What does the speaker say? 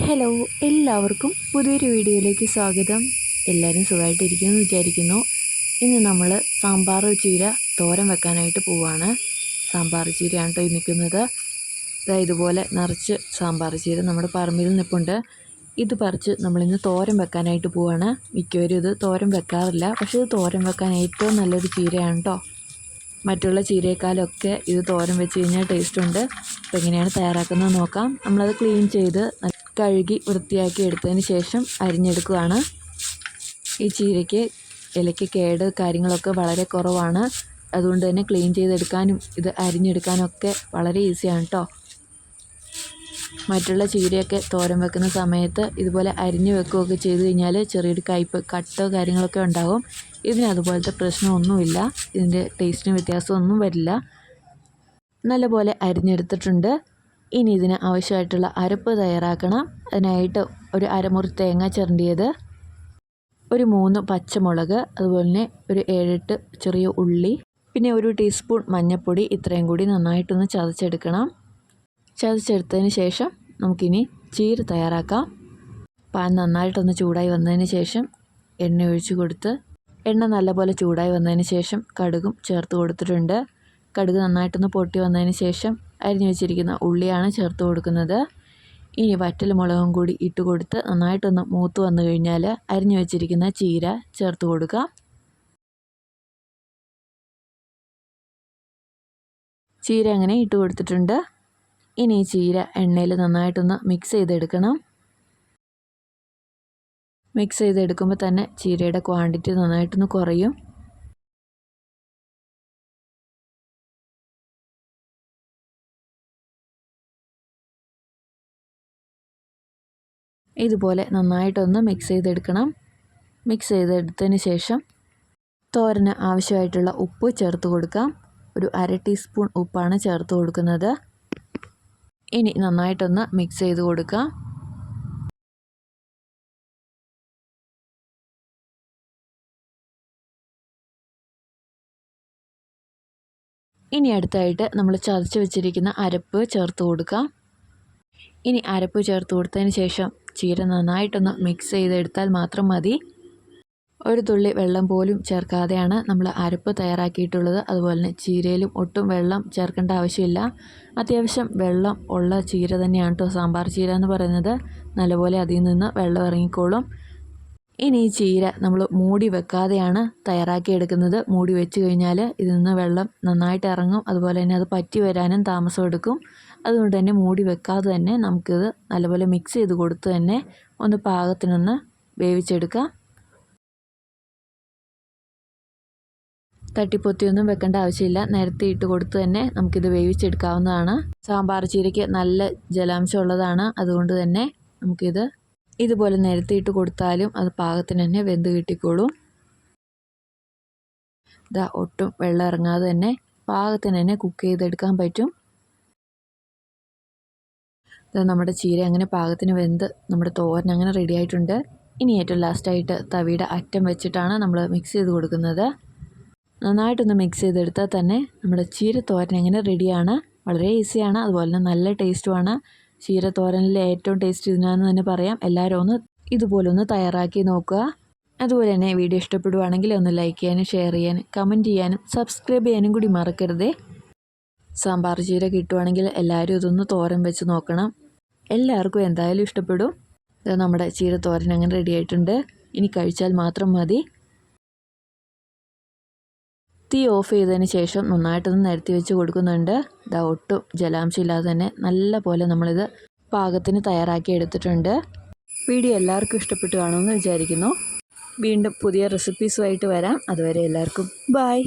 Hello എല്ലാവർക്കും പുതിയൊരു വീഡിയോയിലേക്ക് സ്വാഗതം. എല്ലാവരും സുഖമായിട്ടിരിക്കുമെന്ന് വിചാരിക്കുന്നു. ഇന്ന് നമ്മൾ സാമ്പാർ ചീര തോരൻ വെക്കാനായിട്ട് പോവുകയാണ് സാമ്പാർ ചീരയാണ് കേട്ടോ നിൽക്കുന്നത് ഇതുപോലെ നിറച്ച് സാമ്പാർ ചീര നമ്മുടെ പറമ്പിൽ നിൽപ്പുണ്ട് ഇത് പറിച്ച് നമ്മളിന്ന് തോരൻ വെക്കാനായിട്ട് പോവുകയാണ് മിക്കവരും ഇത് തോരൻ വെക്കാറില്ല. പക്ഷേ ഇത് തോരൻ വെക്കാൻ ഏറ്റവും നല്ലൊരു ചീരയാണ് കേട്ടോ മറ്റുള്ള ചീരയെക്കാളൊക്കെ ഇത് തോരൻ വെച്ച് കഴിഞ്ഞാൽ ടേസ്റ്റ് ഉണ്ട്. അപ്പോൾ എങ്ങനെയാണ് തയ്യാറാക്കുന്നത് നോക്കാം. നമ്മളത് ക്ലീൻ ചെയ്ത് കഴുകി വൃത്തിയാക്കി എടുത്തതിന് ശേഷം അരിഞ്ഞെടുക്കുകയാണ്. ഈ ചീരയ്ക്ക് ഇലയ്ക്ക് കേട് കാര്യങ്ങളൊക്കെ വളരെ കുറവാണ്. അതുകൊണ്ട് തന്നെ ക്ലീൻ ചെയ്തെടുക്കാനും ഇത് അരിഞ്ഞെടുക്കാനും ഒക്കെ വളരെ ഈസിയാണ് കേട്ടോ മറ്റുള്ള ചീരയൊക്കെ തോരൻ വെക്കുന്ന സമയത്ത് ഇതുപോലെ അരിഞ്ഞു വെക്കുകയൊക്കെ ചെയ്ത് കഴിഞ്ഞാൽ ചെറിയൊരു കയ്പ് കട്ടോ കാര്യങ്ങളൊക്കെ ഉണ്ടാകും ഇതിന് അതുപോലത്തെ പ്രശ്നമൊന്നുമില്ല. ഇതിന്റെ ടേസ്റ്റിന് വ്യത്യാസമൊന്നും വരില്ല. നല്ലപോലെ അരിഞ്ഞെടുത്തിട്ടുണ്ട്. ഇനി ഇതിന് ആവശ്യമായിട്ടുള്ള അരപ്പ് തയ്യാറാക്കണം. അതിനായിട്ട് ഒരു അരമുറി തേങ്ങ ചിരണ്ടിയത് ഒരു മൂന്ന് പച്ചമുളക് അതുപോലെ തന്നെ ഒരു ഏഴെട്ട് ചെറിയ ഉള്ളി പിന്നെ ഒരു ടീസ്പൂൺ മഞ്ഞൾപ്പൊടി ഇത്രയും കൂടി നന്നായിട്ടൊന്ന് ചതച്ചെടുക്കണം. ചതച്ചെടുത്തതിന് ശേഷം നമുക്കിനി ചീര തയ്യാറാക്കാം. പാൻ നന്നായിട്ടൊന്ന് ചൂടായി വന്നതിന് ശേഷം എണ്ണ ഒഴിച്ച് കൊടുത്ത് എണ്ണ നല്ലപോലെ ചൂടായി വന്നതിന് ശേഷം കടുകും ചേർത്ത് കൊടുത്തിട്ടുണ്ട്. കടുക് നന്നായിട്ടൊന്ന് പൊട്ടി വന്നതിന് ശേഷം അരിഞ്ഞു വെച്ചിരിക്കുന്ന ഉള്ളിയാണ് ചേർത്ത് കൊടുക്കുന്നത്. ഇനി വറ്റൽ മുളകും കൂടി ഇട്ട് കൊടുത്ത് നന്നായിട്ടൊന്ന് മൂത്ത് വന്നു കഴിഞ്ഞാൽ അരിഞ്ഞു വെച്ചിരിക്കുന്ന ചീര ചേർത്ത് കൊടുക്കാം. ചീര അങ്ങനെ ഇട്ട് കൊടുത്തിട്ടുണ്ട്. ഇനി ഈ ചീര എണ്ണയിൽ നന്നായിട്ടൊന്ന് മിക്സ് ചെയ്തെടുക്കണം. മിക്സ് ചെയ്തെടുക്കുമ്പോൾ തന്നെ ചീരയുടെ ക്വാണ്ടിറ്റി നന്നായിട്ടൊന്ന് കുറയും. ഇതുപോലെ നന്നായിട്ടൊന്ന് മിക്സ് ചെയ്തെടുക്കണം. മിക്സ് ചെയ്തെടുത്തതിന് ശേഷം തോരന് ആവശ്യമായിട്ടുള്ള ഉപ്പ് ചേർത്ത് കൊടുക്കാം. ഒരു അര ടീസ്പൂൺ ഉപ്പാണ് ചേർത്ത് കൊടുക്കുന്നത്. ഇനി നന്നായിട്ടൊന്ന് മിക്സ് ചെയ്ത് കൊടുക്കാം. ഇനി അടുത്തായിട്ട് നമ്മൾ ചതച്ച് വെച്ചിരിക്കുന്ന അരപ്പ് ചേർത്ത് കൊടുക്കാം. ഇനി അരപ്പ് ചേർത്ത് കൊടുത്തതിന് ശേഷം ചീര നന്നായിട്ടൊന്ന് മിക്സ് ചെയ്തെടുത്താൽ മാത്രം മതി. ഒരു തുള്ളി വെള്ളം പോലും ചേർക്കാതെയാണ് നമ്മൾ അരപ്പ് തയ്യാറാക്കിയിട്ടുള്ളത്. അതുപോലെ തന്നെ ചീരയിലും ഒട്ടും വെള്ളം ചേർക്കേണ്ട ആവശ്യമില്ല. അത്യാവശ്യം വെള്ളം ഉള്ള ചീര തന്നെയാണ് കേട്ടോ സാമ്പാർ ചീര എന്ന് പറയുന്നത്. നല്ലപോലെ അതിൽ നിന്ന് വെള്ളം ഇറങ്ങിക്കോളും. ഇനി ഈ ചീര നമ്മൾ മൂടി വെക്കാതെയാണ് തയ്യാറാക്കി എടുക്കുന്നത് മൂടി വെച്ച് കഴിഞ്ഞാൽ ഇതിൽ നിന്ന് വെള്ളം നന്നായിട്ട് ഇറങ്ങും. അതുപോലെ തന്നെ അത് പറ്റി വരാനും താമസം എടുക്കും. അതുകൊണ്ട് തന്നെ മൂടി വെക്കാതെ തന്നെ നമുക്കിത് നല്ലപോലെ മിക്സ് ചെയ്ത് കൊടുത്ത് തന്നെ ഒന്ന് പാകത്തിനൊന്ന് വേവിച്ചെടുക്കാം. തട്ടിപ്പൊത്തിയൊന്നും വെക്കേണ്ട ആവശ്യമില്ല. നേരത്തെ ഇട്ട് കൊടുത്ത് തന്നെ നമുക്കിത് വേവിച്ചെടുക്കാവുന്നതാണ്. സാമ്പാർ ചീരയ്ക്ക് നല്ല ജലാംശം ഉള്ളതാണ്. അതുകൊണ്ട് തന്നെ നമുക്കിത് ഇതുപോലെ നിരത്തിയിട്ട് കൊടുത്താലും അത് പാകത്തിന് തന്നെ വെന്ത് കിട്ടിക്കോളും. ഇതാ ഒട്ടും വെള്ളം ഇറങ്ങാതെ തന്നെ പാകത്തിന് തന്നെ കുക്ക് ചെയ്തെടുക്കാൻ പറ്റും. ഇതാ നമ്മുടെ ചീര അങ്ങനെ പാകത്തിന് വെന്ത് നമ്മുടെ തോരൻ അങ്ങനെ റെഡി ആയിട്ടുണ്ട്. ഇനി ഏറ്റവും ലാസ്റ്റായിട്ട് തവിയുടെ അറ്റം വെച്ചിട്ടാണ് നമ്മൾ മിക്സ് ചെയ്ത് കൊടുക്കുന്നത്. നന്നായിട്ടൊന്ന് മിക്സ് ചെയ്തെടുത്താൽ തന്നെ നമ്മുടെ ചീര തോരൻ അങ്ങനെ റെഡിയാണ് വളരെ ഈസിയാണ് അതുപോലെ തന്നെ നല്ല ടേസ്റ്റുമാണ് ചീര തോരനിലെ ഏറ്റവും ടേസ്റ്റ് ഇതിനാന്ന് തന്നെ പറയാം. എല്ലാവരും ഒന്ന് ഇതുപോലെ ഒന്ന് തയ്യാറാക്കി നോക്കുക. അതുപോലെ തന്നെ വീഡിയോ ഇഷ്ടപ്പെടുവാണെങ്കിൽ ഒന്ന് ലൈക്ക് ചെയ്യാനും ഷെയർ ചെയ്യാനും കമന്റ് ചെയ്യാനും സബ്സ്ക്രൈബ് ചെയ്യാനും കൂടി മറക്കരുതേ. സാമ്പാർ ചീര കിട്ടുവാണെങ്കിൽ എല്ലാവരും ഇതൊന്ന് തോരൻ വെച്ച് നോക്കണം. എല്ലാവർക്കും എന്തായാലും ഇഷ്ടപ്പെടും. നമ്മുടെ ചീര തോരൻ അങ്ങനെ റെഡി ആയിട്ടുണ്ട്. ഇനി കഴിച്ചാൽ മാത്രം മതി. തീ ഓഫ് ചെയ്തതിന് ശേഷം നന്നായിട്ടൊന്ന് നിരത്തി വെച്ച് കൊടുക്കുന്നുണ്ട്. ഇതാ ഒട്ടും ജലാംശം ഇല്ലാതെ തന്നെ നല്ല പോലെ നമ്മളിത് പാകത്തിന് തയ്യാറാക്കി എടുത്തിട്ടുണ്ട്. വീഡിയോ എല്ലാവർക്കും ഇഷ്ടപ്പെട്ടു കാണുമെന്ന് വിചാരിക്കുന്നു. വീണ്ടും പുതിയ റെസിപ്പീസുമായിട്ട് വരാം. അതുവരെ എല്ലാവർക്കും ബായ്